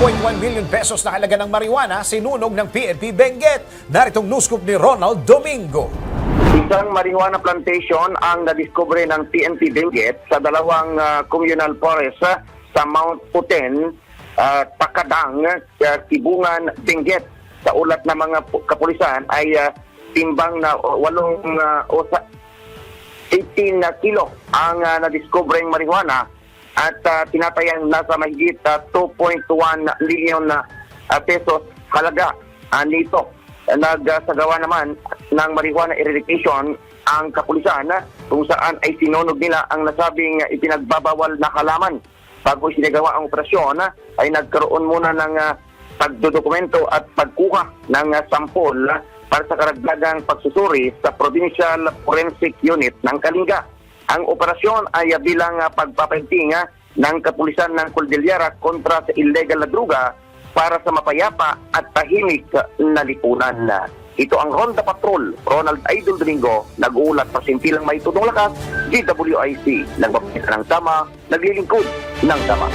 2.1 million pesos na halaga ng marijuana sinunog ng PNP Benguet. Naritong news scoop ni Ronald Domingo. Isang marijuana plantation ang nadiskubre ng PNP Benguet sa dalawang ah, communal forest ah, sa Mount Puten, uh, Takadang, uh, Tibungan, Benguet. Sa ulat ng mga pu- kapulisan ay ah, timbang na uh, walong ah, sa 18 na kilo ang uh, nadiskubreng marijuana at uh, tinatayang nasa mahigit ah, 2.1 milyon na ah, pesos halaga ah, nito. Nagsagawa naman ng marijuana eradication ang kapulisan kung saan ay sinunog nila ang nasabing ipinagbabawal na halaman. Bago sinagawa ang operasyon ay nagkaroon muna ng pagdodokumento at pagkuha ng ah, sampol para sa karagdagang pagsusuri sa Provincial Forensic Unit ng Kalinga. Ang operasyon ay bilang uh, pagpapaintinga ng kapulisan ng Cordillera kontra sa illegal na druga para sa mapayapa at tahimik na lipunan. Ito ang Ronda Patrol, Ronald Idol Domingo, nag-uulat pa simpilang may tunong lakas, GWIC, nagbabalik ng tama, naglilingkod ng tama.